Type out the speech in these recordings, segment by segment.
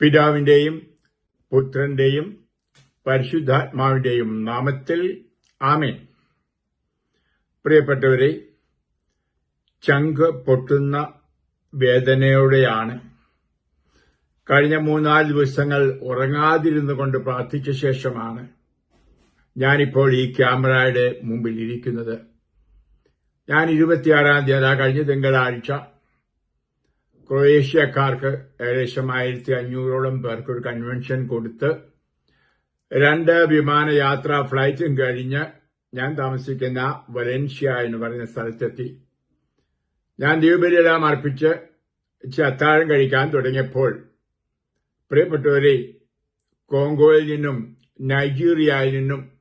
പിതാവിന്റെയും പുത്രന്റെയും പരിശുദ്ധാത്മാവിന്റെയും നാമത്തിൽ ആമേൻ. പ്രിയപ്പെട്ടവരെ ചങ്ക് പൊട്ടുന്ന വേദനയോടെയാണ് കഴിഞ്ഞ മൂന്നാൽ ദിവസങ്ങൾ ഉറങ്ങാതിരുന്നു കൊണ്ട് പ്രാർത്ഥിച്ച ശേഷമാണ് ഞാനിപ്പോൾ ഈ ക്യാമറയുടെ മുമ്പിൽ ഇരിക്കുന്നത്. ഞാൻ ഇരുപത്തിയാറാം തീയതി കഴിഞ്ഞ തിങ്കളാഴ്ച ക്രൊയേഷ്യക്കാർക്ക് ഏകദേശം ആയിരത്തി അഞ്ഞൂറോളം പേർക്ക് ഒരു കൺവെൻഷൻ കൊടുത്ത് രണ്ട് വിമാനയാത്ര ഫ്ലൈറ്റും കഴിഞ്ഞ് ഞാൻ താമസിക്കുന്ന വലൻഷ്യ എന്ന് പറയുന്ന സ്ഥലത്തെത്തി. ഞാൻ ദ്വീപരിയെല്ലാം അർപ്പിച്ച് ഇച്ചിരി അത്താഴം കഴിക്കാൻ തുടങ്ങിയപ്പോൾ പ്രിയപ്പെട്ടവരെ കോങ്കോയിൽ നിന്നും നൈജീരിയയിൽ നിന്നും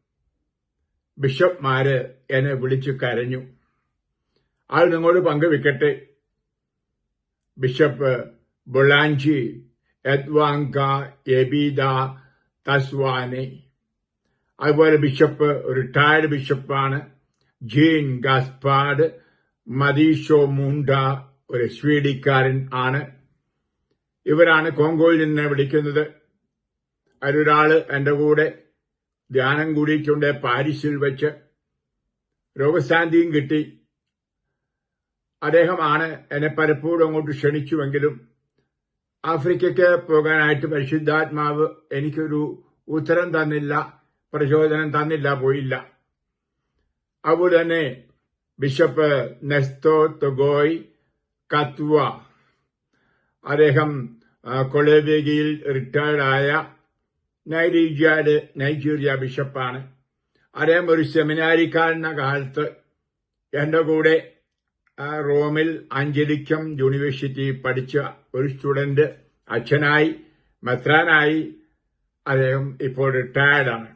ബിഷപ്പ്മാര് എന്നെ വിളിച്ചു കരഞ്ഞു. അത് നിങ്ങളോട് പങ്കുവെക്കട്ടെ. ബിഷപ്പ് ബൊളാഞ്ചി എദ്വാങ്ക എബീദ തസ്വാനെ. അതുപോലെ ബിഷപ്പ് റിട്ടയർഡ് ബിഷപ്പാണ് ജീൻ ഗാസ്പാഡ് മദീഷോ മുണ്ട ഒരു സ്വീഡിക്കാരൻ ആണ്. ഇവരാണ് കോങ്കോയിൽ നിന്ന് വിളിക്കുന്നത്. അതിലൊരാൾ എന്റെ കൂടെ ധ്യാനം കൂടിയിട്ടുണ്ട് പാരീസിൽ വെച്ച്. രോഗശാന്തിയും കിട്ടി. അദ്ദേഹമാണ് എന്നെ പലപ്പോഴും അങ്ങോട്ട് ക്ഷണിച്ചുവെങ്കിലും ആഫ്രിക്കയ്ക്ക് പോകാനായിട്ട് പരിശുദ്ധാത്മാവ് എനിക്കൊരു ഉത്തരം തന്നില്ല പ്രചോദനം തന്നില്ല പോയില്ല. അതുപോലെ തന്നെ ബിഷപ്പ് നെസ്തോ തൊഗോയ് കത്വ. അദ്ദേഹം കൊളേബേഗിയിൽ റിട്ടയർഡായ നൈജീരിയയുടെ നൈജീരിയ ബിഷപ്പാണ്. അദ്ദേഹം ഒരു സെമിനാരിക്കാരന കാലത്ത് എന്റെ കൂടെ റോമിൽ അഞ്ചലിക്കം യൂണിവേഴ്സിറ്റി പഠിച്ച ഒരു സ്റ്റുഡന്റ് അച്ഛനായി മെത്രാനായി അദ്ദേഹം ഇപ്പോൾ റിട്ടയർഡാണ്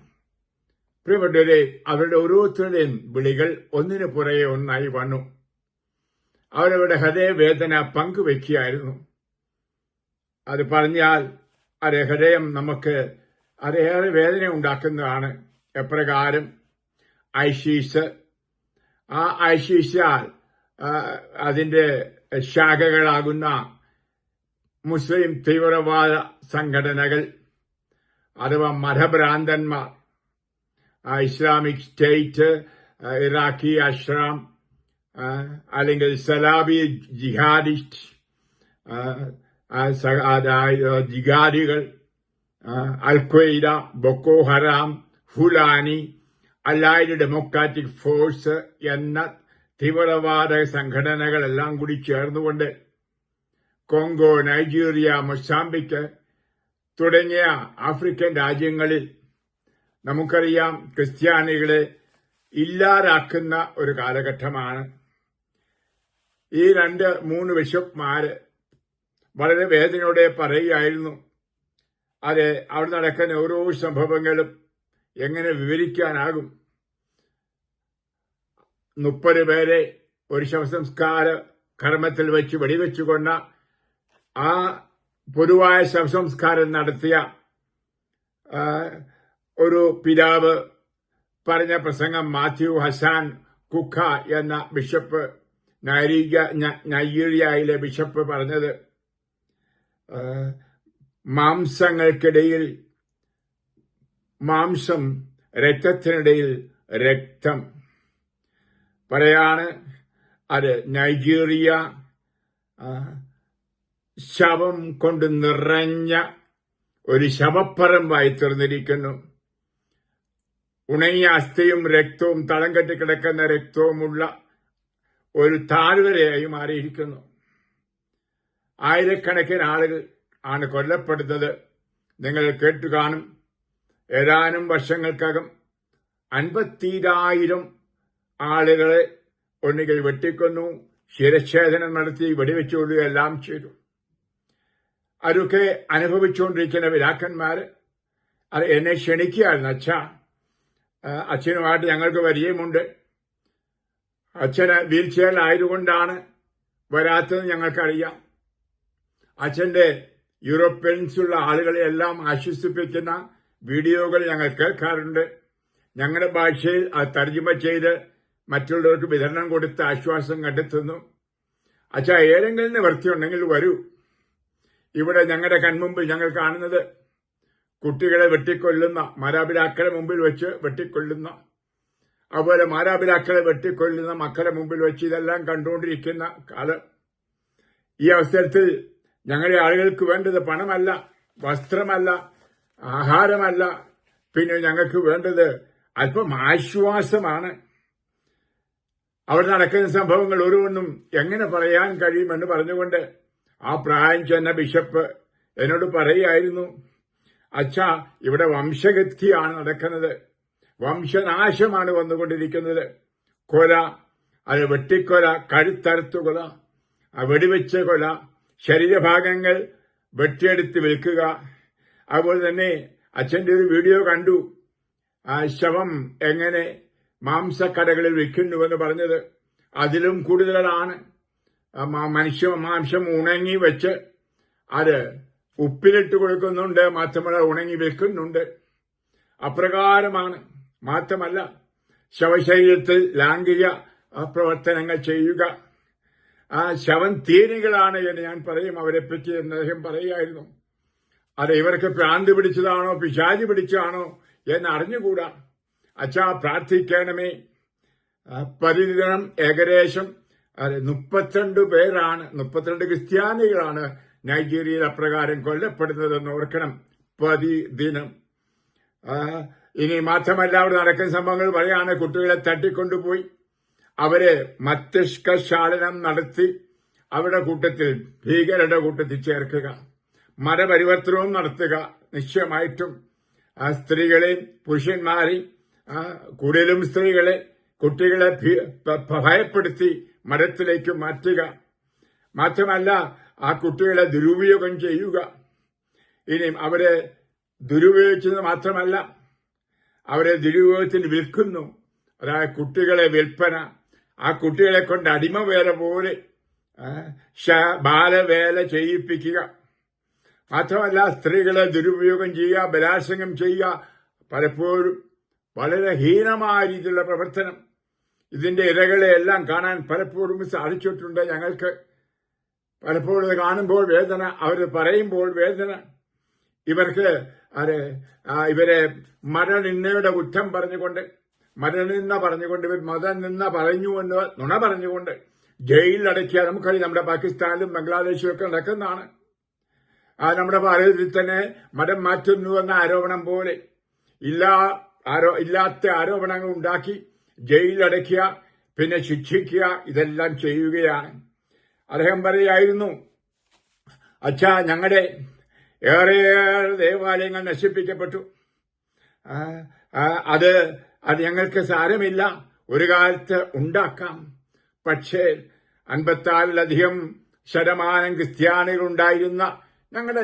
പ്രിയപ്പെട്ടവരെ അവരുടെ ഓരോരുത്തരുടെയും വിളികൾ ഒന്നിനു പുറകെ ഒന്നായി വന്നു. അവരവരുടെ ഹൃദയവേദന പങ്കുവെക്കുകയായിരുന്നു. അത് പറഞ്ഞാൽ അത് ഹൃദയം നമുക്ക് അതേറെ വേദന ഉണ്ടാക്കുന്നതാണ്. എപ്രകാരം ഐശീസ് ആ ഐശീസാൽ അതിന്റെ ശാഖകളാകുന്ന മുസ്ലിം തീവ്രവാദ സംഘടനകൾ അഥവാ മതഭ്രാന്തന്മാർ ഇസ്ലാമിക് സ്റ്റേറ്റ് ഇറാഖി അഷ്റാം അല്ലെങ്കിൽ സലാബി jihadist ജിഹാദികൾ al Qaeda Boko Haram Fulani Allied Democratic Force എന്ന തീവ്രവാദ സംഘടനകളെല്ലാം കൂടി ചേർന്നുകൊണ്ട് കോങ്കോ നൈജീരിയ മൊസാംബിക്ക് തുടങ്ങിയ ആഫ്രിക്കൻ രാജ്യങ്ങളിൽ നമുക്കറിയാം ക്രിസ്ത്യാനികളെ ഇല്ലാതാക്കുന്ന ഒരു കാലഘട്ടമാണ്. ഈ രണ്ട് മൂന്ന് ബിഷപ്പ്മാര് വളരെ വേദനയോടെ പറയുകയായിരുന്നു അതെ അവിടെ നടക്കുന്ന ഓരോ സംഭവങ്ങളും എങ്ങനെ വിവരിക്കാനാകും? മുപ്പത് പേരെ ഒരു ശവസംസ്കാര കർമ്മത്തിൽ വെച്ച് വെടിവെച്ചുകൊണ്ട ആ പൊതുവായ ശവസംസ്കാരം നടത്തിയ ഒരു പിതാവ് പറഞ്ഞ പ്രസംഗം മാത്യു ഹസാൻ കുഖ എന്ന ബിഷപ്പ് നൈജീരിയയിലെ ബിഷപ്പ് പറഞ്ഞത് മാംസങ്ങൾക്കിടയിൽ മാംസം രക്തത്തിനിടയിൽ രക്തം. പറയാണ് അത് നൈജീരിയ ശവം കൊണ്ട് നിറഞ്ഞ ഒരു ശവപ്പറമ്പായി തീർന്നിരിക്കുന്നു ഉണങ്ങിയ അസ്ഥിയും രക്തവും തളം കെട്ടി കിടക്കുന്ന രക്തവുമുള്ള ഒരു താഴ്വരയായി മാറിയിരിക്കുന്നു. ആയിരക്കണക്കിന് ആളുകൾ ആണ് കൊല്ലപ്പെടുന്നത്. നിങ്ങൾ കേട്ടു കാണും ഏതാനും വർഷങ്ങൾക്കകം അൻപത്തിരായിരം ആളുകളെ ഒന്നുകിൽ വെട്ടിക്കൊന്നു ശിരച്ഛേദനം നടത്തി വെടിവെച്ചുകൊള്ളുകയെല്ലാം ചെയ്തു. അതൊക്കെ അനുഭവിച്ചുകൊണ്ടിരിക്കുന്ന വിരാക്കന്മാർ അത് എന്നെ ക്ഷണിക്കുകയായിരുന്നു അച്ഛ. അച്ഛനുമായിട്ട് ഞങ്ങൾക്ക് പരിചയമുണ്ട്. അച്ഛന് വീൽ ചെയറിലായതുകൊണ്ടാണ് വരാത്തത് ഞങ്ങൾക്കറിയാം. അച്ഛന്റെ യൂറോപ്യൻസുള്ള ആളുകളെ എല്ലാം ആശ്വസിപ്പിക്കുന്ന വീഡിയോകൾ ഞങ്ങൾ കേൾക്കാറുണ്ട്. ഞങ്ങളുടെ ഭാഷയിൽ അത് തർജമ ചെയ്ത് മറ്റുള്ളവർക്ക് വിതരണം കൊടുത്ത് ആശ്വാസം കണ്ടെത്തുന്നു. അച്ഛാ ഏതെങ്കിലും നിവൃത്തിയുണ്ടെങ്കിൽ വരൂ. ഇവിടെ ഞങ്ങളുടെ കൺമുമ്പിൽ ഞങ്ങൾ കാണുന്നത് കുട്ടികളെ വെട്ടിക്കൊല്ലുന്ന മാതാപിതാക്കളെ മുമ്പിൽ വെച്ച് വെട്ടിക്കൊല്ലുന്ന അതുപോലെ മാതാപിതാക്കളെ വെട്ടിക്കൊല്ലുന്ന മക്കളെ മുമ്പിൽ വെച്ച് ഇതെല്ലാം കണ്ടുകൊണ്ടിരിക്കുന്ന കാലം ഈ അവസരത്തിൽ ഞങ്ങളുടെ ആളുകൾക്ക് വേണ്ടത് പണമല്ല വസ്ത്രമല്ല ആഹാരമല്ല. പിന്നെ ഞങ്ങൾക്ക് വേണ്ടത് അല്പം ആശ്വാസമാണ്. അവിടെ നടക്കുന്ന സംഭവങ്ങൾ ഓരോന്നും എങ്ങനെ പറയാൻ കഴിയുമെന്ന് പറഞ്ഞുകൊണ്ട് ആ പ്രായം ചെന്ന ബിഷപ്പ് എന്നോട് പറയുകയായിരുന്നു അച്ഛ ഇവിടെ വംശഗതിയാണ് നടക്കുന്നത്. വംശനാശമാണ് വന്നുകൊണ്ടിരിക്കുന്നത്. കൊല അത് വെട്ടിക്കൊല കഴുത്തറുത്തുകൊല ആ വെടിവെച്ച കൊല ശരീരഭാഗങ്ങൾ വെട്ടിയെടുത്ത് വിൽക്കുക. അതുപോലെ തന്നെ അച്ഛന്റെ ഒരു വീഡിയോ കണ്ടു. ആ ശവം എങ്ങനെ മാംസക്കടകളിൽ വിൽക്കുന്നുവെന്ന് പറഞ്ഞത് അതിലും കൂടുതലാണ്. മനുഷ്യ മാംസം ഉണങ്ങി വെച്ച് അത് ഉപ്പിലിട്ട് കൊടുക്കുന്നുണ്ട് മാത്രമല്ല ഉണങ്ങി വിൽക്കുന്നുണ്ട് അപ്രകാരമാണ്. മാത്രമല്ല ശവശരീരത്തിൽ ലാംഗിക പ്രവർത്തനങ്ങൾ ചെയ്യുക. ആ ശവം തീരുകളാണ് എന്ന് ഞാൻ പറയും അവരെ പറ്റി എന്ന് അദ്ദേഹം പറയുമായിരുന്നു അത് ഇവർക്ക് പ്രാന്ത് പിടിച്ചതാണോ പിശാചി പിടിച്ചതാണോ എന്ന് അറിഞ്ഞുകൂടാ. അച്ഛാ പ്രാർത്ഥിക്കണമേ. പരിദിനം ഏകദേശം മുപ്പത്തിരണ്ട് പേരാണ് മുപ്പത്തിരണ്ട് ക്രിസ്ത്യാനികളാണ് നൈജീരിയയിൽ അപ്രകാരം കൊല്ലപ്പെടുന്നതെന്ന് ഓർക്കണം. പ്രതിദിനം ദിനം ഇനി മാത്രമല്ല അവിടെ നടക്കുന്ന സംഭവങ്ങൾ പറയാണ് കുട്ടികളെ തട്ടിക്കൊണ്ടുപോയി. അവരെ മസ്തിഷ്കശാലനം നടത്തി അവരുടെ കൂട്ടത്തിൽ ഭീകരരുടെ കൂട്ടത്തിൽ ചേർക്കുക. മരപരിവർത്തനവും നടത്തുക. നിശ്ചയമായിട്ടും സ്ത്രീകളെയും പുരുഷന്മാരെയും കൂടുതലും സ്ത്രീകളെ കുട്ടികളെ ഭയപ്പെടുത്തി മരത്തിലേക്ക് മാറ്റുക. മാത്രമല്ല ആ കുട്ടികളെ ദുരുപയോഗം ചെയ്യുക. ഇനിയും അവരെ ദുരുപയോഗിച്ചത് മാത്രമല്ല അവരെ ദുരുപയോഗത്തിന് വിൽക്കുന്നു. അതായത് കുട്ടികളെ വിൽപ്പന ആ കുട്ടികളെ കൊണ്ട് അടിമവേല പോലെ ബാലവേല ചെയ്യിപ്പിക്കുക. മാത്രമല്ല സ്ത്രീകളെ ദുരുപയോഗം ചെയ്യുക ബലാത്സംഗം ചെയ്യുക പലപ്പോഴും വളരെ ഹീനമായ രീതിയിലുള്ള പ്രവർത്തനം. ഇതിന്റെ ഇരകളെ എല്ലാം കാണാൻ പലപ്പോഴും സാധിച്ചിട്ടുണ്ട് ഞങ്ങൾക്ക് പലപ്പോഴും കാണുമ്പോൾ വേദന അവർ പറയുമ്പോൾ വേദന. ഇവർക്ക് ഇവരെ മരണിന്നയുടെ കുറ്റം പറഞ്ഞുകൊണ്ട് മരണിന്ന പറഞ്ഞുകൊണ്ട് ഇവർ മതനിന്ന പറഞ്ഞു എന്ന് നുണ പറഞ്ഞുകൊണ്ട് ജയിലിലടക്കിയ നമുക്കറിയാം നമ്മുടെ പാകിസ്ഥാനിലും ബംഗ്ലാദേശിലും ഒക്കെ നടക്കുന്നതാണ്. നമ്മുടെ ഭാരതത്തിൽ തന്നെ മതം മാറ്റുന്നു എന്ന ആരോപണം പോലെ ഇല്ലാ ആരോ ഇല്ലാത്ത ആരോപണങ്ങൾ ഉണ്ടാക്കി ജയിലിലടയ്ക്കുക പിന്നെ ശിക്ഷിക്കുക ഇതെല്ലാം ചെയ്യുകയാണ്. അദ്ദേഹം പറയായിരുന്നു അച്ഛാ ഞങ്ങളുടെ ഏറെയേറെ ദേവാലയങ്ങൾ നശിപ്പിക്കപ്പെട്ടു. അത് അത് ഞങ്ങൾക്ക് സാരമില്ല. ഒരു കാലത്ത് ഉണ്ടാക്കാം. പക്ഷേ അൻപത്താറിലധികം ശതമാനം ക്രിസ്ത്യാനികൾ ഉണ്ടായിരുന്ന ഞങ്ങളുടെ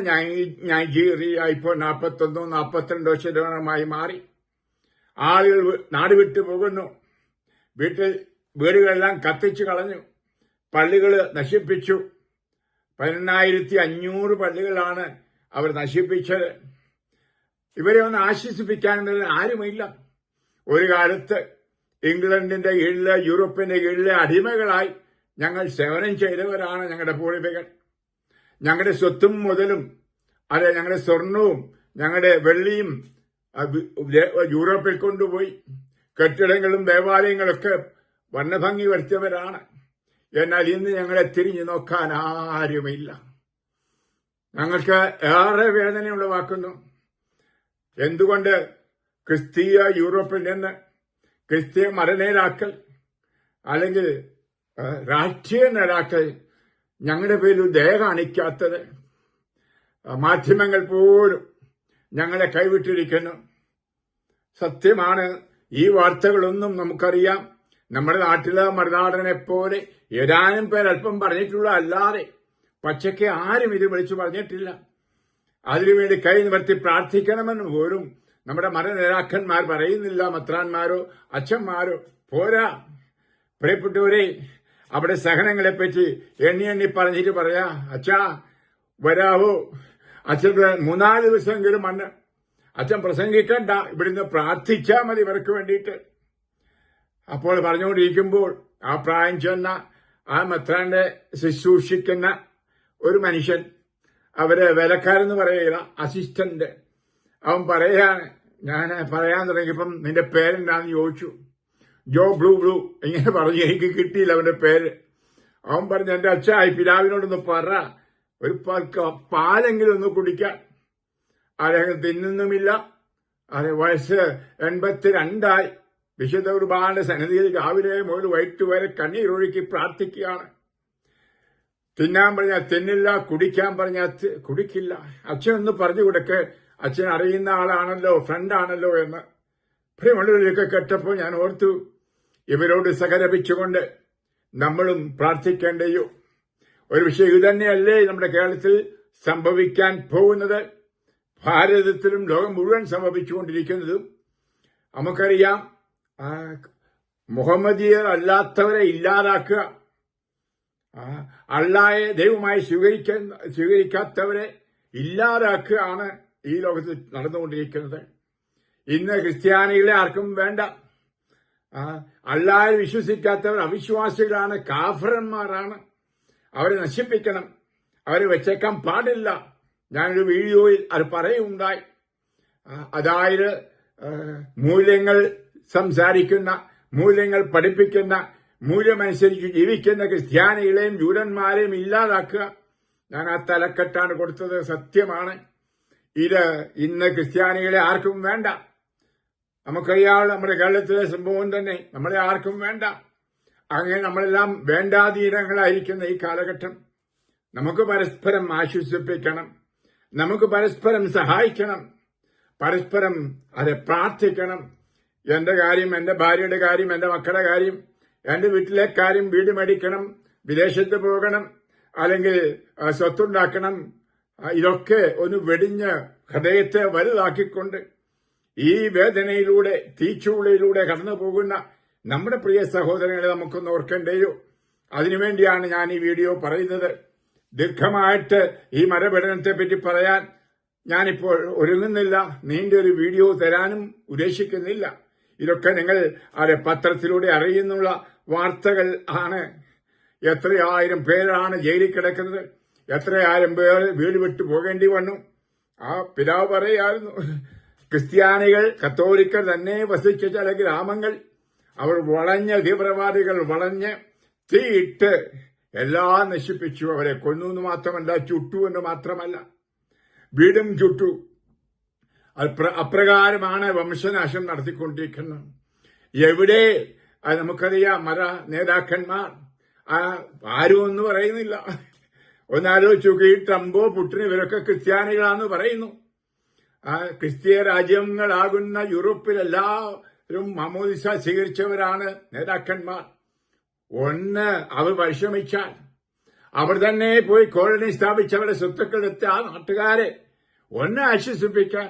നൈജീരിയ ഇപ്പോൾ നാൽപ്പത്തൊന്നോ നാൽപ്പത്തിരണ്ടോ ശതമാനമായി മാറി. ആളുകൾ നാട് വിട്ടു പോകുന്നു. വീട്ടിൽ വീടുകളെല്ലാം കത്തിച്ചു കളഞ്ഞു. പള്ളികൾ നശിപ്പിച്ചു. പതിനെണ്ണായിരത്തി അഞ്ഞൂറ് പള്ളികളാണ് അവർ നശിപ്പിച്ചത്. ഇവരെ ഒന്ന് ആശ്വസിപ്പിക്കാൻ ആരുമില്ല. ഒരു കാലത്ത് ഇംഗ്ലണ്ടിന്റെ കീഴിൽ യൂറോപ്പിന്റെ കീഴിലെ അടിമകളായി ഞങ്ങൾ സേവനം ചെയ്തവരാണ് ഞങ്ങളുടെ പൂർവികർ ഞങ്ങളുടെ സ്വത്തും മുതലും അതെ ഞങ്ങളുടെ സ്വർണവും ഞങ്ങളുടെ വെള്ളിയും യൂറോപ്പിൽ കൊണ്ടുപോയി കെട്ടിടങ്ങളും ദേവാലയങ്ങളൊക്കെ വർണഭംഗി വരുത്തിയവരാണ്. എന്നാൽ ഇന്ന് ഞങ്ങളെ തിരിഞ്ഞു നോക്കാൻ ആരുമില്ല. ഞങ്ങൾക്ക് ഏറെ വേദന ഉളവാക്കുന്നു എന്തുകൊണ്ട് ക്രിസ്തീയ യൂറോപ്പിൽ നിന്ന് ക്രിസ്തീയ മരനേതാക്കൾ അല്ലെങ്കിൽ രാഷ്ട്രീയ നേതാക്കൾ ഞങ്ങളുടെ പേരിൽ ദയ കാണിക്കാത്തത് മാധ്യമങ്ങൾ പോലും ഞങ്ങളെ കൈവിട്ടിരിക്കുന്നു. സത്യമാണ് ഈ വാർത്തകളൊന്നും നമുക്കറിയാം. നമ്മുടെ നാട്ടിലെ മറുനാടനെ പോലെ ഏതാനും പേർ അല്പം പറഞ്ഞിട്ടുള്ള അല്ലാതെ പക്ഷയ്ക്ക് ആരും ഇത് വിളിച്ചു പറഞ്ഞിട്ടില്ല. അതിനുവേണ്ടി കൈ നിവർത്തി പ്രാർത്ഥിക്കണമെന്ന് പോലും നമ്മുടെ മതനേതാക്കന്മാർ പറയുന്നില്ല. മത്രാന്മാരോ അച്ഛന്മാരോ പോരാ. പ്രിയപ്പെട്ടവരെ അവിടെ സഹനങ്ങളെപ്പറ്റി എണ്ണി എണ്ണി പറഞ്ഞിട്ട് പറയാ. അച്ഛാ വരാവോ? അച്ഛൻ മൂന്നാൽ ദിവസമെങ്കിലും മണ്ണ് അച്ഛൻ പ്രസംഗിക്കണ്ട. ഇവിടുന്ന് പ്രാർത്ഥിച്ചാൽ മതി ഇവർക്ക് വേണ്ടിയിട്ട്. അപ്പോൾ പറഞ്ഞുകൊണ്ടിരിക്കുമ്പോൾ ആ പ്രായം ചെന്ന ആ മെത്രാന്റെ ശുശ്രൂഷിക്കുന്ന ഒരു മനുഷ്യൻ അവരെ വിലക്കാരെന്ന് പറയുക അസിസ്റ്റന്റ് അവൻ പറയാണ് ഞാൻ പറയാൻ തുടങ്ങിയപ്പം നിന്റെ പേരെന്താന്ന് ചോദിച്ചു. Joe blue blue. ഇങ്ങനെ പറഞ്ഞു എനിക്ക് കിട്ടിയില്ല അവന്റെ പേര്. അവൻ പറഞ്ഞു എന്റെ അച്ഛ പിതാവിനോടൊന്ന് പറ. ഒരു പാലെങ്കിലും ഒന്ന് കുടിക്കാൻ അദ്ദേഹം തിന്നുന്നുമില്ല. അത് വയസ്സ് എൺപത്തിരണ്ടായി. വിശുദ്ധ കുർബാന്റെ സന്നിധിയിൽ രാവിലെ മുതൽ വൈകിട്ട് വരെ കണ്ണീരൊഴുക്കി പ്രാർത്ഥിക്കുകയാണ്. തിന്നാൻ പറഞ്ഞാൽ തിന്നില്ല കുടിക്കാൻ പറഞ്ഞാൽ കുടിക്കില്ല. അച്ഛൻ ഒന്ന് പറഞ്ഞു കൊടുക്ക്. അച്ഛൻ അറിയുന്ന ആളാണല്ലോ ഫ്രണ്ടാണല്ലോ എന്ന്. പ്രിയമുള്ളവരൊക്കെ കേട്ടപ്പോൾ ഞാൻ ഓർത്തു ഇവരോട് സഹകരിച്ചുകൊണ്ട് നമ്മളും പ്രാർത്ഥിക്കേണ്ടയോ ഒരു വിഷയം ഇത് തന്നെയല്ലേ നമ്മുടെ കേരളത്തിൽ സംഭവിക്കാൻ പോകുന്നത്? ഭാരതത്തിലും ലോകം മുഴുവൻ സംഭവിച്ചുകൊണ്ടിരിക്കുന്നതും. നമുക്കറിയാം മുഹമ്മദിയർ അല്ലാത്തവരെ ഇല്ലാതാക്കുക അള്ളായെ ദൈവമായി സ്വീകരിക്കുന്ന സ്വീകരിക്കാത്തവരെ ഇല്ലാതാക്കുകയാണ് ഈ ലോകത്ത് നടന്നുകൊണ്ടിരിക്കുന്നത്. ഇന്ന് ക്രിസ്ത്യാനികളെ ആർക്കും വേണ്ട. ആ, വിശ്വസിക്കാത്തവർ അവിശ്വാസികളാണ് കാഫറന്മാരാണ്. അവരെ നശിപ്പിക്കണം. അവരെ വെച്ചേക്കാൻ പാടില്ല. ഞാനൊരു വീഡിയോയിൽ അത് പറയുണ്ടായി അതായത് മൂല്യങ്ങൾ സംസാരിക്കുന്ന മൂല്യങ്ങൾ പഠിപ്പിക്കുന്ന മൂല്യമനുസരിച്ച് ജീവിക്കുന്ന ക്രിസ്ത്യാനികളെയും ജൂതന്മാരെയും ഇല്ലാതാക്കുക. ഞാൻ ആ തലക്കെട്ടാണ് കൊടുത്തത്. സത്യമാണ്. ഇത് ഇന്ന് ക്രിസ്ത്യാനികളെ ആർക്കും വേണ്ട. നമുക്കറിയാവുന്ന നമ്മുടെ കേരളത്തിലെ സംഭവം തന്നെ. നമ്മളെ ആർക്കും വേണ്ട. അങ്ങനെ നമ്മളെല്ലാം വേണ്ടാതീരങ്ങളായിരിക്കുന്ന ഈ കാലഘട്ടം. നമുക്ക് പരസ്പരം ആശ്വസിപ്പിക്കണം. നമുക്ക് പരസ്പരം സഹായിക്കണം. പരസ്പരം അത് പ്രാർത്ഥിക്കണം. എന്റെ കാര്യം എന്റെ ഭാര്യയുടെ കാര്യം എന്റെ മക്കളുടെ കാര്യം എന്റെ വീട്ടിലെ കാര്യം വീട് മേടിക്കണം വിദേശത്ത് പോകണം അല്ലെങ്കിൽ സ്വത്തുണ്ടാക്കണം. ഇതൊക്കെ ഒന്ന് വെടിഞ്ഞ് ഹൃദയത്തെ വലുതാക്കിക്കൊണ്ട് ഈ വേദനയിലൂടെ തീച്ചൂളയിലൂടെ കടന്നു പോകുന്ന നമ്മുടെ പ്രിയ സഹോദരങ്ങളെ നമുക്കൊന്ന് ഓർക്കേണ്ടയോ അതിനുവേണ്ടിയാണ് ഞാൻ ഈ വീഡിയോ പറയുന്നത്. ദീർഘമായിട്ട് ഈ മരപഠനത്തെ പറ്റി പറയാൻ ഞാനിപ്പോൾ ഒരുങ്ങുന്നില്ല. നീണ്ട ഒരു വീഡിയോ തരാനും ഉദ്ദേശിക്കുന്നില്ല. ഇതൊക്കെ നിങ്ങൾ അവരെ പത്രത്തിലൂടെ അറിയുന്നുള്ള വാർത്തകൾ ആണ്. എത്രയായിരം പേരാണ് ജയിലിൽ കിടക്കുന്നത്. എത്രയായിരം പേർ വീട് വിട്ടു പോകേണ്ടി വന്നു. ആ പിതാവ് പറയായിരുന്നു ക്രിസ്ത്യാനികൾ കത്തോലിക്കർ തന്നെ വസിച്ച ചില ഗ്രാമങ്ങൾ. അവർ വളഞ്ഞ തീവ്രവാദികൾ വളഞ്ഞ് തീയിട്ട് എല്ലാം നശിപ്പിച്ചു. അവരെ കൊന്നു എന്ന് മാത്രമല്ല ചുട്ടു എന്ന് മാത്രമല്ല. വീടും ചുട്ടു. അപ്രകാരമാണ് വംശനാശം നടത്തിക്കൊണ്ടിരിക്കുന്നത്. എവിടെ? നമുക്കറിയാം മര നേതാക്കന്മാർ. ആരും ഒന്നും പറയുന്നില്ല. ഒന്നാലോചിച്ച് നോക്ക് ഈ ട്രംപോ പുട്ടിന് ഇവരൊക്കെ ക്രിസ്ത്യാനികളാന്ന് പറയുന്നു. ക്രിസ്തീയ രാജ്യങ്ങളാകുന്ന യൂറോപ്പിലെല്ലാവരും മമോദിസ സ്വീകരിച്ചവരാണ് നേതാക്കന്മാർ. ഒന്ന് അവർ പരിശ്രമിച്ചാൽ. അവർ തന്നെ പോയി കോളനി സ്ഥാപിച്ചവരുടെ സ്വത്തുക്കളെടുത്ത് ആ നാട്ടുകാരെ ഒന്ന് ആശ്വസിപ്പിക്കാൻ.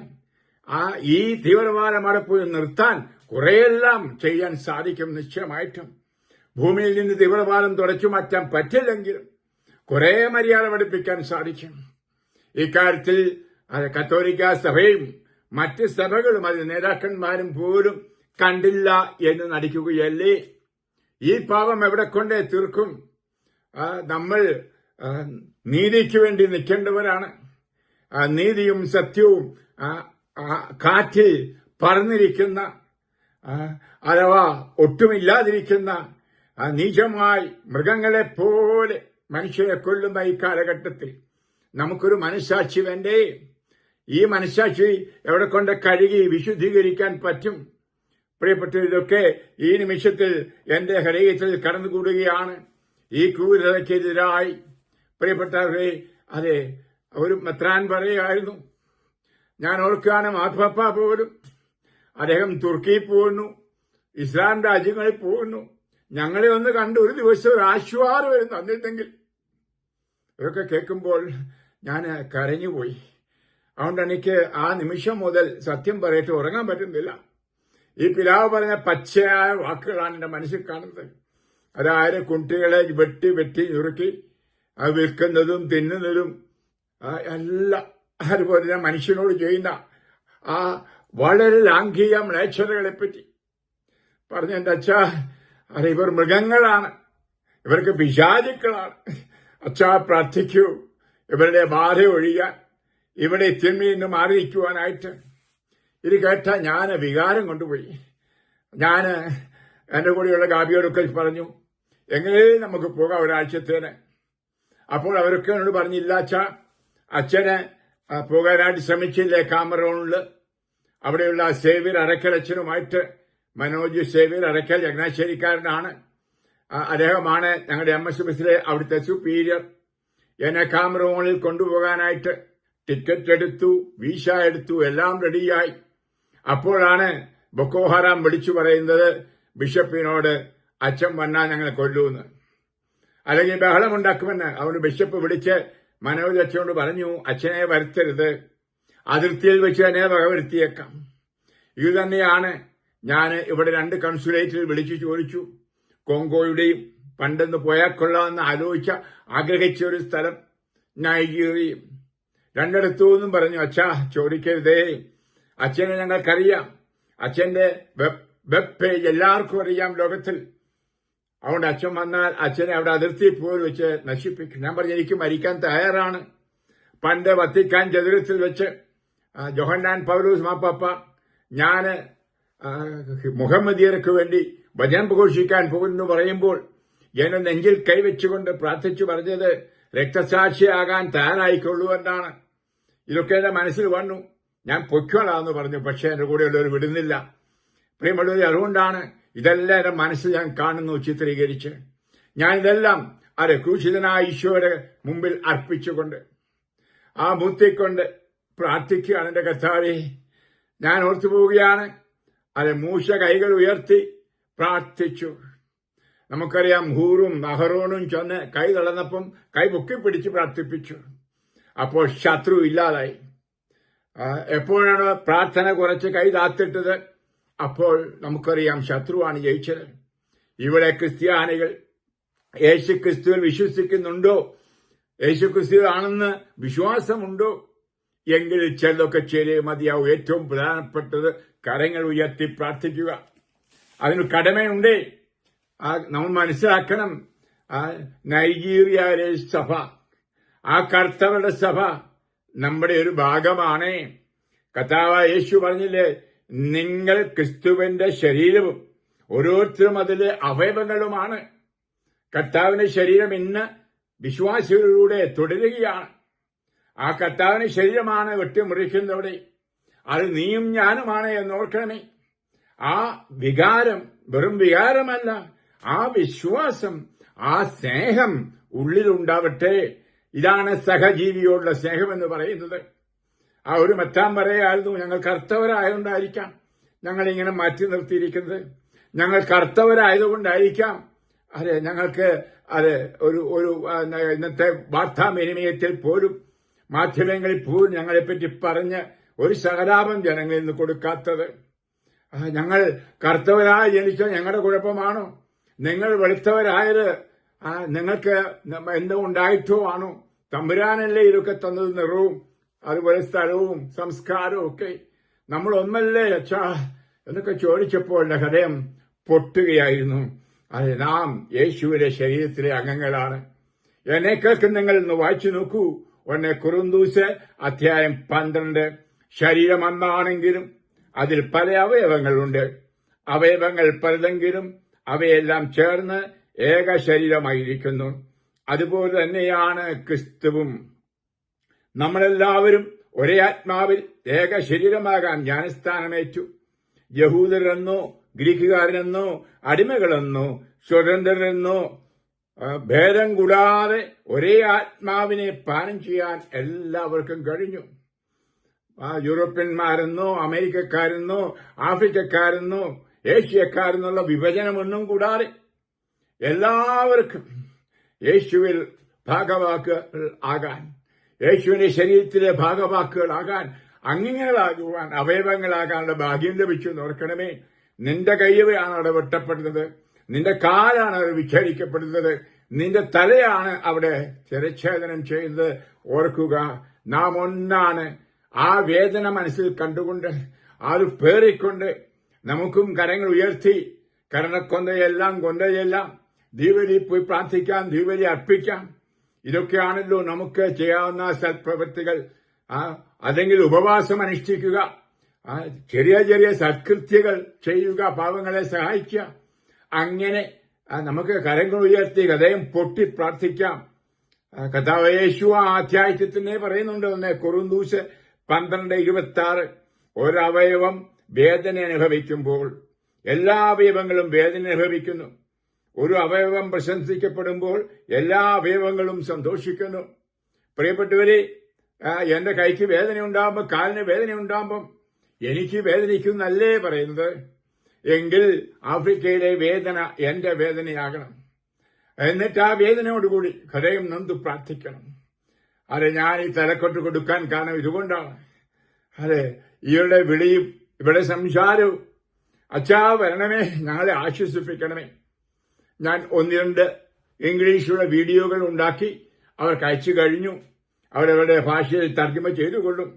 ആ ഈ തീവ്രവാദം അവിടെ നിർത്താൻ കുറെയെല്ലാം ചെയ്യാൻ സാധിക്കും നിശ്ചയമായിട്ടും. ഭൂമിയിൽ നിന്ന് തീവ്രവാദം തുടച്ചു മാറ്റാൻ പറ്റില്ലെങ്കിലും കുറെ മര്യാദ പഠിപ്പിക്കാൻ സാധിക്കും. ഇക്കാര്യത്തിൽ കത്തോലിക്ക സഭയും മറ്റ് സഭകളും അതിൽ നേതാക്കന്മാരും പോലും കണ്ടില്ല എന്ന് നടിക്കുകയല്ലേ? ഈ പാപം എവിടെ കൊണ്ടേ തീർക്കും? നമ്മൾ നീതിക്ക് വേണ്ടി നിൽക്കേണ്ടവരാണ്. നീതിയും സത്യവും കാറ്റിൽ പറന്നിരിക്കുന്ന അഥവാ ഒട്ടുമില്ലാതിരിക്കുന്ന നീചമായി മൃഗങ്ങളെ പോലെ മനുഷ്യരെ കൊല്ലുന്ന ഈ കാലഘട്ടത്തിൽ നമുക്കൊരു മനസ്സാക്ഷി വേണ്ടേ? ഈ മനസ്സാക്ഷി എവിടെ കൊണ്ട് കഴുകി വിശുദ്ധീകരിക്കാൻ പറ്റും? പ്രിയപ്പെട്ട ഇതൊക്കെ ഈ നിമിഷത്തിൽ എന്റെ ഹൃദയത്തിൽ കടന്നുകൂടുകയാണ്. ഈ ക്രൂരതയ്ക്കെതിരായി. പ്രിയപ്പെട്ടവരെ അതെ ഒരു മെത്രാൻ പറയുമായിരുന്നു ഞാൻ ഓർക്കാണ് മാധപ്പ പോലും. അദ്ദേഹം തുർക്കിയിൽ പോകുന്നു. ഇസ്ലാം രാജ്യങ്ങളിൽ പോകുന്നു. ഞങ്ങളെ ഒന്ന് കണ്ട് ഒരു ദിവസം ഒരു ആശ്വാസം വരുന്നു എന്നിട്ടെങ്കിൽ ഇതൊക്കെ കേൾക്കുമ്പോൾ ഞാൻ കരഞ്ഞുപോയി. അതുകൊണ്ട് എനിക്ക് ആ നിമിഷം മുതൽ സത്യം പറയട്ടെ ഉറങ്ങാൻ പറ്റുന്നില്ല. ഈ പിതാവ് പറഞ്ഞ പച്ചയായ വാക്കുകളാണ് എന്റെ മനസ്സിൽ കാണുന്നത്. അതായത് കുട്ടികളെ വെട്ടി വെട്ടി ഞുറുക്കി അത് വിൽക്കുന്നതും തിന്നുന്നതും എല്ലാം അതുപോലെ തന്നെ മനുഷ്യനോട് ചെയ്യുന്ന ആ വളരെ ലാംഘിക മ്ലേച്ഛതകളെ പറ്റി പറഞ്ഞ എന്റെ അച്ഛ അത് ഇവർ മൃഗങ്ങളാണ്. ഇവർക്ക് പിശാചുക്കളാണ്. അച്ഛാ പ്രാർത്ഥിക്കൂ. ഇവരുടെ ബാധ ഒഴിയാൻ ഇവിടെ തിന്മയിൽ നിന്ന് മാറി നിൽക്കുവാനായിട്ട് ഇത് കേട്ട ഞാൻ വികാരം കൊണ്ടുപോയി. ഞാൻ എന്റെ കൂടെയുള്ള ഗാബിയോടൊക്കെ പറഞ്ഞു എങ്ങനെയും നമുക്ക് പോകാം ഒരാഴ്ചത്തേന്? അപ്പോൾ അവരൊക്കെ എന്നോട് പറഞ്ഞില്ല അച്ഛ അച്ഛന് പോകാനായിട്ട് ശ്രമിച്ചില്ലേ കാമറോണിൽ? അവിടെയുള്ള സേവ്യർ അരക്കൽ അച്ഛനുമായിട്ട് മനോജ് സേവ്യർ അരക്കൽ ചങ്ങനാശ്ശേരിക്കാരനാണ്. അദ്ദേഹമാണ് ഞങ്ങളുടെ എം എസ് ബസിലെ അവിടുത്തെ സുപ്പീരിയർ എന്നെ കാമറോണിൽ കൊണ്ടുപോകാനായിട്ട് ടിക്കറ്റ് എടുത്തു വീശ എടുത്തു എല്ലാം റെഡിയായി അപ്പോഴാണ് ബൊക്കോഹറാം വിളിച്ചു പറയുന്നത് ബിഷപ്പിനോട് അച്ഛൻ വന്നാൽ ഞങ്ങളെ കൊല്ലൂന്ന്. അല്ലെങ്കിൽ ബഹളമുണ്ടാക്കുമെന്ന് അവന് ബിഷപ്പ് വിളിച്ച് മനോജ് അച്ഛനോട് പറഞ്ഞു അച്ഛനെ വരുത്തരുത്. അതിർത്തിയിൽ വെച്ച് തന്നെ വകവരുത്തിയേക്കാം. ഇത് തന്നെയാണ് ഞാൻ ഇവിടെ രണ്ട് കൺസുലേറ്റിൽ വിളിച്ചു ചോദിച്ചു. കോങ്കോയുടെയും പണ്ടെന്ന് പോയാൽ കൊള്ളാമെന്ന് ആലോചിച്ച ആഗ്രഹിച്ച ഒരു സ്ഥലം നൈജീരിയയും. രണ്ടിടത്തു നിന്നും പറഞ്ഞു അച്ഛാ ചോദിക്കരുതേ. അച്ഛനെ ഞങ്ങൾക്കറിയാം. അച്ഛന്റെ വെബ് വെബ് പേജ് എല്ലാവർക്കും അറിയാം ലോകത്തിൽ. അതുകൊണ്ട് അച്ഛൻ വന്നാൽ അച്ഛനെ അവിടെ അതിർത്തിയിൽ പോയി വെച്ച് നശിപ്പിക്കും. ഞാൻ പറഞ്ഞു എനിക്ക് മരിക്കാൻ തയ്യാറാണ്. പണ്ട് വത്തിക്കാൻ ചതുരത്തിൽ വെച്ച് ജോഹൻലാൻ പൗലൂസ് മാപ്പാപ്പ ആ, മുഹമ്മദിയർക്ക് വേണ്ടി വചനം പ്രഘോഷിക്കാൻ പോകുന്നു പറയുമ്പോൾ ഞാൻ നെഞ്ചിൽ കൈവച്ചുകൊണ്ട് പ്രാർത്ഥിച്ചു പറഞ്ഞത് രക്തസാക്ഷിയാകാൻ തയ്യാറായിക്കൊള്ളൂ എന്നാണ്. ഇതൊക്കെ എന്റെ മനസ്സിൽ വന്നു. ഞാൻ പൊയ്ക്കോളാന്ന് പറഞ്ഞു പക്ഷെ എന്റെ കൂടെയുള്ളവർ വിടുന്നില്ല. പ്രിയമുള്ളവർ അതുകൊണ്ടാണ് ഇതെല്ലാം എന്റെ മനസ്സ് ഞാൻ കാണുന്നു ചിത്രീകരിച്ച്. ഞാൻ ഇതെല്ലാം അരെ ക്രൂശിതനായ ഈശോയുടെ മുമ്പിൽ അർപ്പിച്ചുകൊണ്ട് ആ മുത്തിക്കൊണ്ട് പ്രാർത്ഥിക്കുകയാണ് എന്റെ കർത്താവെ. ഞാൻ ഓർത്തു പോവുകയാണ് അത് മൂശ കൈകൾ ഉയർത്തി പ്രാർത്ഥിച്ചു. നമുക്കറിയാം ഹൂറും അഹറോണും ചെന്ന് കൈ തളർന്നപ്പം കൈ പൊക്കി പിടിച്ച് പ്രാർത്ഥിപ്പിച്ചു. അപ്പോൾ ശത്രു ഇല്ലാതായി. എപ്പോഴാണ് പ്രാർത്ഥന കുറച്ച് കൈ താത്തിട്ടത് അപ്പോൾ നമുക്കറിയാം ശത്രുവാണ് ജയിച്ചത്. ഇവിടെ ക്രിസ്ത്യാനികൾ യേശു ക്രിസ്തുവിൽ വിശ്വസിക്കുന്നുണ്ടോ? യേശു ക്രിസ്തു ആണെന്ന് വിശ്വാസമുണ്ടോ? എങ്കിൽ ചിലതൊക്കെ ചെറിയ മതിയാവും. ഏറ്റവും പ്രധാനപ്പെട്ടത് കരങ്ങൾ ഉയർത്തി പ്രാർത്ഥിക്കുക. അതിന് കടമയുണ്ടേ. നമ്മൾ മനസ്സിലാക്കണം. നൈജീരിയയിലെ സഭ ആ കർത്തവരുടെ സഭ നമ്മുടെ ഒരു ഭാഗമാണ്. കഥാവ യേശു പറഞ്ഞില്ലേ നിങ്ങൾ ക്രിസ്തുവിന്റെ ശരീരവും ഓരോരുത്തരും അതിലെ അവയവങ്ങളുമാണ്. കർത്താവിന്റെ ശരീരം ഇന്ന് വിശ്വാസികളിലൂടെ തുടരുകയാണ്. ആ കർത്താവിന്റെ ശരീരമാണ് വെട്ടിമുറിക്കുന്നവിടെ അത് നീയും ഞാനുമാണ് എന്നോർക്കണമേ. ആ വികാരം വെറും വികാരമല്ല ആ വിശ്വാസം ആ സ്നേഹം ഉള്ളിലുണ്ടാവട്ടെ. ഇതാണ് സഹജീവിയോടുള്ള സ്നേഹം എന്ന് പറയുന്നത്. ആ ഒരു മറ്റാൻ പറയായിരുന്നു ഞങ്ങൾ കർത്തവരായതുകൊണ്ടായിരിക്കാം ഞങ്ങൾ ഇങ്ങനെ മാറ്റി നിർത്തിയിരിക്കുന്നത്. ഞങ്ങൾ കർത്തവരായതുകൊണ്ടായിരിക്കാം. അതെ ഞങ്ങൾക്ക് അത് ഒരു ഒരു ഇന്നത്തെ വാർത്താവിനിമയത്തിൽ പോലും മാധ്യമങ്ങളിൽ പോലും ഞങ്ങളെപ്പറ്റി പറഞ്ഞ് ഒരു സഹതാപം ജനങ്ങളിൽ നിന്ന് കൊടുക്കാത്തത്. ഞങ്ങൾ കറുത്തവരായി ജനിച്ച ഞങ്ങളുടെ കുഴപ്പമാണോ? നിങ്ങൾ വെളുത്തവരായത് നിങ്ങൾക്ക് നമ്മ- എന്തോ ഉണ്ടായിട്ടോ ആണോ തമ്പുരാനല്ലേ ഇതൊക്കെ തന്നത് നിറവും അതുപോലെ സ്ഥലവും സംസ്കാരവും ഒക്കെ. നമ്മൾ ഒന്നല്ലേ അച്ഛാ എന്നൊക്കെ ചോദിച്ചപ്പോൾ ഹൃദയം പൊട്ടുകയായിരുന്നു. അത് നാം യേശുവിന്റെ ശരീരത്തിലെ അംഗങ്ങളാണ്. എന്നെ കേൾക്കുന്ന നിങ്ങൾ ഒന്ന് വായിച്ചു നോക്കൂ. ഒന്നെ കുറുന്തൂസ് അധ്യായം പന്ത്രണ്ട്. ശരീരം അന്നാണെങ്കിലും അതിൽ പല അവയവങ്ങളുണ്ട്. അവയവങ്ങൾ പലതെങ്കിലും അവയെല്ലാം ചേർന്ന് ഏക ശരീരമായിരിക്കുന്നു അതുപോലെ തന്നെയാണ് ക്രിസ്തുവും. നമ്മളെല്ലാവരും ഒരേ ആത്മാവിൽ ഏക ശരീരമാകാൻ ജ്ഞാനസ്ഥാനമേറ്റു. യഹൂദരെന്നോ ഗ്രീക്കുകാരനെന്നോ അടിമകളെന്നോ സ്വതന്ത്രരെന്നോ ഭേദം കൂടാതെ ഒരേ ആത്മാവിനെ പാനം ചെയ്യാൻ എല്ലാവർക്കും കഴിഞ്ഞു. യൂറോപ്യന്മാരെന്നോ അമേരിക്കക്കാരെന്നോ ആഫ്രിക്കക്കാരെന്നോ ഏഷ്യക്കാരെന്നുള്ള വിഭജനമൊന്നും കൂടാതെ എല്ലാവർക്കും യേശുവിൽ ഭാഗവാക്കുകൾ ആകാൻ യേശുവിന്റെ ശരീരത്തിലെ ഭാഗവാക്കുകളാകാൻ അംഗങ്ങളാകുവാൻ അവയവങ്ങളാകാനുള്ള ഭാഗ്യം ലഭിച്ചു ഓർക്കണമേ. നിന്റെ കയ്യവയാണ് അവിടെ വെട്ടപ്പെടുന്നത്. നിന്റെ കാലാണ് അവിടെ വിച്ഛേദിക്കപ്പെടുന്നത്. നിന്റെ തലയാണ് അവിടെ തിരച്ഛേദനം ചെയ്യുന്നത്. ഓർക്കുക നാം ഒന്നാണ്. ആ വേദന മനസ്സിൽ കണ്ടുകൊണ്ട് അത് പേറിക്കൊണ്ട് നമുക്കും കരങ്ങൾ ഉയർത്തി. കരണക്കൊന്തയെല്ലാം കൊന്തയെല്ലാം ദീപലി പോയി പ്രാർത്ഥിക്കാം ദീപലി അർപ്പിക്കാം. ഇതൊക്കെയാണല്ലോ നമുക്ക് ചെയ്യാവുന്ന സൽപ്രവൃത്തികൾ അല്ലെങ്കിൽ ഉപവാസം അനുഷ്ഠിക്കുക. ചെറിയ ചെറിയ സത്കൃത്യകൾ ചെയ്യുക പാവങ്ങളെ സഹായിക്കുക. അങ്ങനെ നമുക്ക് കരങ്ങൾ ഉയർത്തി ഹൃദയം പൊട്ടി പ്രാർത്ഥിക്കാം. കഥാവേശു ആ അധ്യായത്തിൽ തന്നെ പറയുന്നുണ്ട് ഒന്ന് കുറുന്തൂസ് പന്ത്രണ്ട് ഇരുപത്തി ആറ് ഒരവയവം വേദന അനുഭവിക്കുമ്പോൾ എല്ലാ അവയവങ്ങളും വേദന അനുഭവിക്കുന്നു. ഒരു അവയവം പ്രശംസിക്കപ്പെടുമ്പോൾ എല്ലാ അവയവങ്ങളും സന്തോഷിക്കുന്നു. പ്രിയപ്പെട്ടവരെ എന്റെ കൈക്ക് വേദന ഉണ്ടാകുമ്പോൾ കാലിന് വേദന ഉണ്ടാകുമ്പോൾ എനിക്ക് വേദനിക്കുന്നല്ലേ പറയുന്നത്? എങ്കിൽ ആഫ്രിക്കയിലെ വേദന എന്റെ വേദനയാകണം. എന്നിട്ട് ആ വേദനയോടുകൂടി ഹൃദയം നൊന്ത് പ്രാർത്ഥിക്കണം. അതെ ഞാൻ ഈ തലക്കൊട്ട് കൊടുക്കാൻ കാരണം ഇതുകൊണ്ടാണ്. അതെ ഇവരുടെ വിളിയും ഇവിടെ സംസാരവും അച്ഛാ വരണമേ ഞങ്ങളെ ആശ്വസിപ്പിക്കണമേ. ഞാൻ ഒന്ന് രണ്ട് ഇംഗ്ലീഷിലുള്ള വീഡിയോകൾ ഉണ്ടാക്കി അവർക്ക് അയച്ചു കഴിഞ്ഞു. അവരവരുടെ ഭാഷയിൽ തർജമ ചെയ്തുകൊള്ളും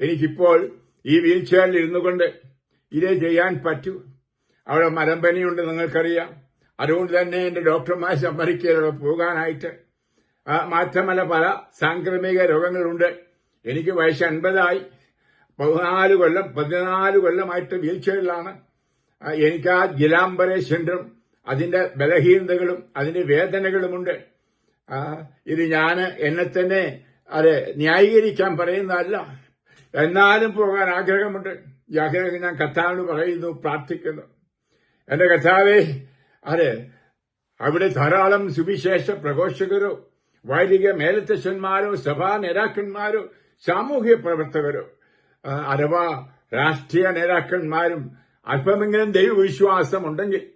എനിക്കിപ്പോൾ ഈ വീൽ ചെയറിൽ ഇരുന്നു കൊണ്ട് ഇതേ ചെയ്യാൻ പറ്റൂ. അവിടെ മരംപനിയുണ്ട് നിങ്ങൾക്കറിയാം. അതുകൊണ്ട് തന്നെ എന്റെ ഡോക്ടർമാർ സമ്മതിക്കുകയിലൂടെ പോകാനായിട്ട്. മാത്രമല്ല പല സാംക്രമിക രോഗങ്ങളുണ്ട്. എനിക്ക് വയസ്സ് അൻപതായി. പതിനാല് കൊല്ലം പതിനാല് കൊല്ലമായിട്ട് വീൽ ചെയറിലാണ് എനിക്ക് ആ ജിലാംബരെ സിൻഡ്രം അതിന്റെ ബലഹീനതകളും അതിന്റെ വേദനകളുമുണ്ട്. ഇത് ഞാൻ എന്നെ തന്നെ അത് ന്യായീകരിക്കാൻ പറയുന്നതല്ല. എന്നാലും പോകാൻ ആഗ്രഹമുണ്ട്. ഈ ആഗ്രഹം ഞാൻ കർത്താവിനോട് പറയുന്നു പ്രാർത്ഥിക്കുന്നു. എന്റെ കർത്താവേ അതെ അവിടെ ധാരാളം സുവിശേഷ പ്രഘോഷകരോ വൈദിക മേലത്തച്ഛന്മാരോ സഭാ നേതാക്കന്മാരോ സാമൂഹ്യ പ്രവർത്തകരോ അഥവാ രാഷ്ട്രീയ നേതാക്കന്മാരും അല്പമെങ്കിലും ദൈവവിശ്വാസം ഉണ്ടെങ്കിൽ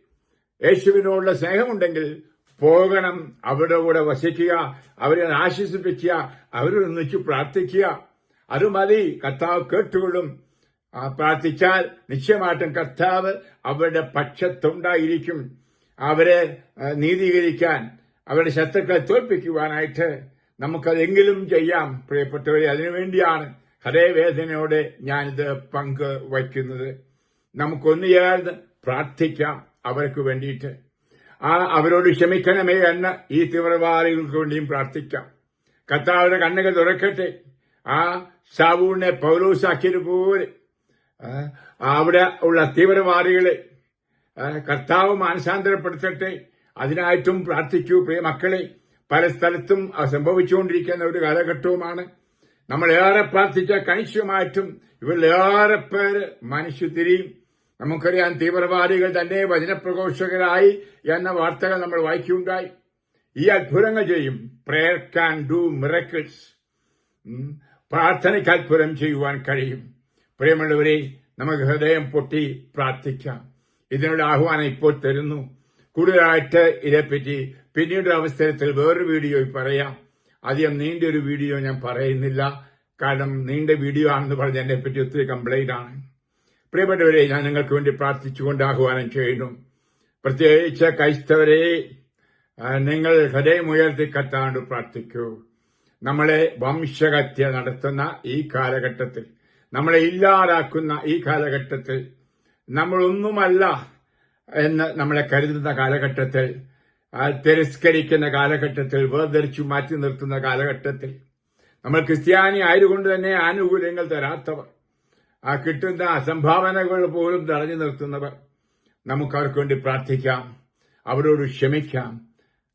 യേശുവിനോടുള്ള സ്നേഹമുണ്ടെങ്കിൽ പോകണം അവരുടെ കൂടെ വസിക്കുക അവരെ ആശ്വസിപ്പിക്കുക അവരെ ഒന്നിച്ച് പ്രാർത്ഥിക്കുക. അത് മതി. കർത്താവ് കേട്ടുകൊള്ളും. പ്രാർത്ഥിച്ചാൽ നിശ്ചയമായിട്ടും കർത്താവ് അവരുടെ പക്ഷത്തുണ്ടായിരിക്കും. അവരെ നീതീകരിക്കാൻ അവരുടെ ശത്രുക്കളെ തോൽപ്പിക്കുവാനായിട്ട് നമുക്കതെങ്കിലും ചെയ്യാം പ്രിയപ്പെട്ടവരെ. അതിനുവേണ്ടിയാണ് ഹൃദയവേദനയോടെ ഞാനിത് പങ്ക് വയ്ക്കുന്നത് നമുക്കൊന്നു ചേർന്ന് പ്രാർത്ഥിക്കാം. അവർക്ക് വേണ്ടിയിട്ട്. ആ അവരോട് ക്ഷമിക്കണമേ എന്ന് ഈ തീവ്രവാദികൾക്ക് വേണ്ടിയും പ്രാർത്ഥിക്കാം. കർത്താവിന്റെ കണ്ണുകൾ തുറക്കട്ടെ. ആ സാബുവിനെ പൗലോസാക്കിയതുപോലെ അവിടെ ഉള്ള തീവ്രവാദികളെ കർത്താവ് മാനസാന്തരപ്പെടുത്തട്ടെ. അതിനായിട്ടും പ്രാർത്ഥിക്കൂ പ്രിയ മക്കളെ. പല സ്ഥലത്തും സംഭവിച്ചുകൊണ്ടിരിക്കുന്ന ഒരു കാലഘട്ടവുമാണ്. നമ്മൾ ഏറെ പ്രാർത്ഥിച്ച കണിശമായിട്ടും ഇവരിലേറെ പേര് മനുഷ്യ തിരിയും. നമുക്കറിയാം തീവ്രവാദികൾ തന്നെ വചനപ്രഘോഷകരായി എന്ന വാർത്തകൾ നമ്മൾ വായിക്കുകയുണ്ടായി. ഈ അത്ഭുതങ്ങൾ ചെയ്യും. പ്രേയർ ക്യാൻ ഡു മിറക്കിൾസ് പ്രാർത്ഥനയ്ക്ക് അത്ഭുതം ചെയ്യുവാൻ കഴിയും. പ്രിയമുള്ളവരെ നമുക്ക് ഹൃദയം പൊട്ടി പ്രാർത്ഥിക്കാം. ഇതിനുള്ള ആഹ്വാനം ഇപ്പോൾ തരുന്നു. കൂടുതലായിട്ട് ഇതേപ്പറ്റി പിന്നീട് അവസരത്തിൽ വേറൊരു വീഡിയോ പറയാം. അധികം നീണ്ട ഒരു വീഡിയോ ഞാൻ പറയുന്നില്ല. കാരണം നീണ്ട വീഡിയോ ആണെന്ന് പറഞ്ഞ് എന്നെ പറ്റി ഒത്തിരി കംപ്ലൈന്റ് ആണ്. പ്രിയപ്പെട്ടവരെ ഞാൻ നിങ്ങൾക്ക് വേണ്ടി പ്രാർത്ഥിച്ചുകൊണ്ട് ആഹ്വാനം ചെയ്യുന്നു. പ്രത്യേകിച്ച് ക്രൈസ്തവരെ നിങ്ങൾ ഹൃദയമുയർത്തി കത്താണ്ട് പ്രാർത്ഥിക്കൂ. നമ്മളെ വംശഹത്യ നടത്തുന്ന ഈ കാലഘട്ടത്തിൽ നമ്മളെ ഇല്ലാതാക്കുന്ന ഈ കാലഘട്ടത്തിൽ നമ്മളൊന്നുമല്ല എന്ന് നമ്മളെ കരുതുന്ന കാലഘട്ടത്തിൽ തിരസ്കരിക്കുന്ന കാലഘട്ടത്തിൽ വേർതിരിച്ചു മാറ്റി നിർത്തുന്ന കാലഘട്ടത്തിൽ നമ്മൾ ക്രിസ്ത്യാനി ആയതുകൊണ്ട് തന്നെ ആനുകൂല്യങ്ങൾ തരാത്തവർ ആ കിട്ടുന്ന സംഭാവനകൾ പോലും തടഞ്ഞു നിർത്തുന്നവർ നമുക്ക് അവർക്ക് വേണ്ടി പ്രാർത്ഥിക്കാം. അവരോട് ക്ഷമിക്കാം.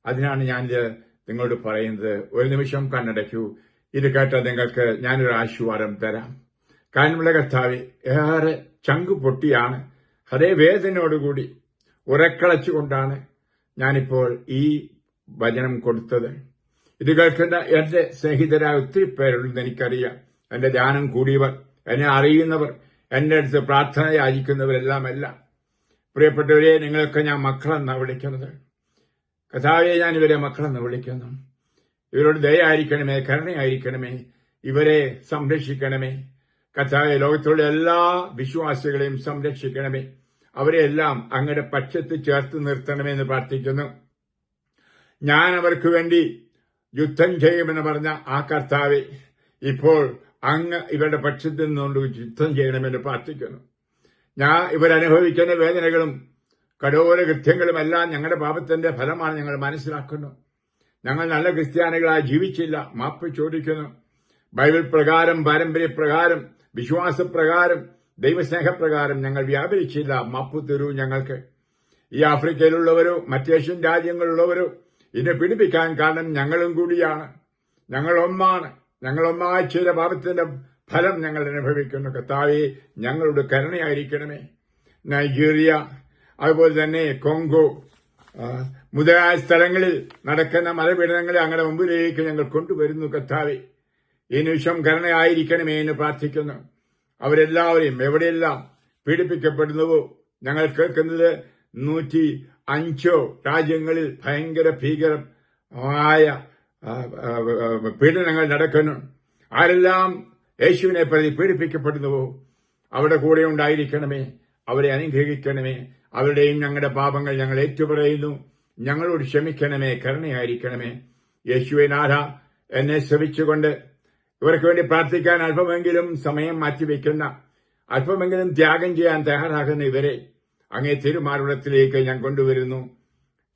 അതിനാണ് ഞാനിത് നിങ്ങളോട് പറയുന്നത്. ഒരു നിമിഷം കണ്ണടയ്ക്കൂ. ഇത് കേട്ട നിങ്ങൾക്ക് ഞാനൊരു ആശീർവാദം തരാം. കാരണമുള്ള കർത്താവ് ഏറെ ചങ്കു പൊട്ടിയാണ്. ഹൃദയവേദനയോടുകൂടി ഉറക്കളച്ചുകൊണ്ടാണ് ഞാനിപ്പോൾ ഈ വചനം കൊടുത്തത്. ഇത് കേൾക്കുന്ന എന്റെ സ്നേഹിതരായ ഒത്തിരി പേരുണ്ടെന്ന് എനിക്കറിയാം. എന്റെ ധ്യാനം കൂടിയവർ. എന്നെ അറിയുന്നവർ എന്റെ അടുത്ത് പ്രാർത്ഥന യാചിക്കുന്നവരെല്ലാം എല്ലാം പ്രിയപ്പെട്ടവരെ നിങ്ങൾക്ക് ഞാൻ മക്കളെന്നാണ് വിളിക്കുന്നത്. കഥാവെ ഞാൻ ഇവരെ മക്കളെന്ന് വിളിക്കുന്നു. ഇവരോട് ദയായിരിക്കണമേ കരുണയായിരിക്കണമേ ഇവരെ സംരക്ഷിക്കണമേ. കഥാവെ ലോകത്തുള്ള എല്ലാ വിശ്വാസികളെയും സംരക്ഷിക്കണമേ. അവരെല്ലാം അങ്ങയുടെ പക്ഷത്ത് ചേർത്ത് നിർത്തണമേ എന്ന് പ്രാർത്ഥിക്കുന്നു. ഞാൻ അവർക്ക് വേണ്ടി യുദ്ധം ചെയ്യുമെന്ന് പറഞ്ഞ ആ കർത്താവെ ഇപ്പോൾ അങ്ങ് ഇവരുടെ പക്ഷത്തിൽ നിന്നുകൊണ്ട് യുദ്ധം ചെയ്യണമെന്ന് പ്രാർത്ഥിക്കുന്നു. ഞാൻ ഇവരനുഭവിക്കുന്ന വേദനകളും കഠോര കൃത്യങ്ങളും എല്ലാം ഞങ്ങളുടെ പാപത്തിന്റെ ഫലമാണ് ഞങ്ങൾ മനസ്സിലാക്കുന്നു. ഞങ്ങൾ നല്ല ക്രിസ്ത്യാനികളായി ജീവിച്ചില്ല മാപ്പ് ചോദിക്കുന്നു. ബൈബിൾ പ്രകാരം പാരമ്പര്യപ്രകാരം വിശ്വാസപ്രകാരം ദൈവസ്നേഹപ്രകാരം ഞങ്ങൾ വ്യാപരിച്ചില്ല മാപ്പ് തരൂ ഞങ്ങൾക്ക്. ഈ ആഫ്രിക്കയിലുള്ളവരോ മറ്റേഷ്യൻ രാജ്യങ്ങളിലുള്ളവരോ ഇതിനെ പിടിപ്പിക്കാൻ കാരണം ഞങ്ങളും കൂടിയാണ്. ഞങ്ങൾ ഒന്നാണ്. ഞങ്ങൾ ഒന്നായി ചെയ്ത പാപത്തിന്റെ ഫലം ഞങ്ങൾ അനുഭവിക്കുന്നു. കർത്താവെ ഞങ്ങളുടെ കരുണയായിരിക്കണമേ. നൈജീരിയ അതുപോലെ തന്നെ കോങ്കോ മുതലായ സ്ഥലങ്ങളിൽ നടക്കുന്ന മലപീഡനങ്ങളെ അങ്ങയുടെ മുമ്പിലേക്ക് ഞങ്ങൾ കൊണ്ടുവരുന്നു. കർത്താവെ ഈ നിമിഷം കരുണയായിരിക്കണമേ എന്ന് പ്രാർത്ഥിക്കുന്നു. അവരെല്ലാവരെയും എവിടെയെല്ലാം പീഡിപ്പിക്കപ്പെടുന്നുവോ ഞങ്ങൾ കേൾക്കുന്നത് നൂറ്റി അഞ്ചോ രാജ്യങ്ങളിൽ ഭയങ്കര ഭീകരമായ പീഡനങ്ങൾ നടക്കുന്നു. ആരെല്ലാം യേശുവിനെ പ്രതി പീഡിപ്പിക്കപ്പെടുന്നുവോ അവിടെ കൂടെ ഉണ്ടായിരിക്കണമേ അവരെ അനുഗ്രഹിക്കണമേ അവരുടെയും ഞങ്ങളുടെ പാപങ്ങൾ ഞങ്ങൾ ഏറ്റുപറയുന്നു. ഞങ്ങളോട് ക്ഷമിക്കണമേ കരുണയായിരിക്കണമേ. യേശുവെ നാഥ എന്നെ ശ്രമിച്ചുകൊണ്ട് ഇവർക്ക് വേണ്ടി പ്രാർത്ഥിക്കാൻ അല്പമെങ്കിലും സമയം മാറ്റിവെക്കുന്ന അല്പമെങ്കിലും ത്യാഗം ചെയ്യാൻ തയ്യാറാകുന്ന ഇവരെ അങ്ങേ തിരുമാറുടത്തിലേക്ക് ഞാൻ കൊണ്ടുവരുന്നു.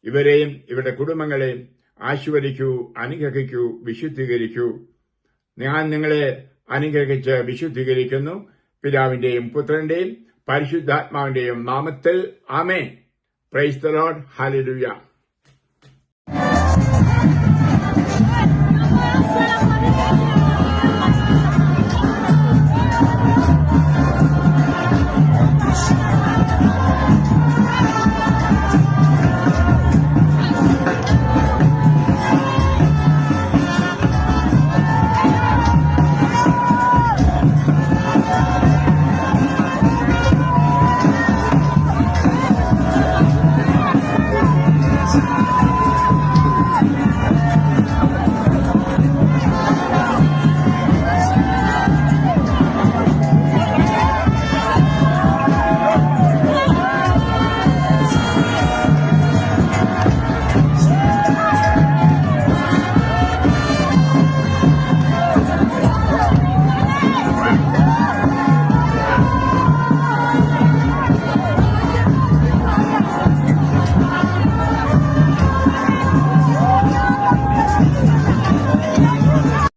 ഇവരെയും ഇവരുടെ കുടുംബങ്ങളെയും ആശീർവദിക്കൂ അനുഗ്രഹിക്കൂ വിശുദ്ധീകരിക്കൂ. ഞാൻ നിങ്ങളെ അനുഗ്രഹിച്ച് വിശുദ്ധീകരിക്കുന്നു. പിതാവിന്റെയും പുത്രന്റെയും പരിശുദ്ധാത്മാവിന്റെയും നാമത്തിൽ ആമേ പ്രൈസ് ദ ലോർഡ് ഹാലലുയ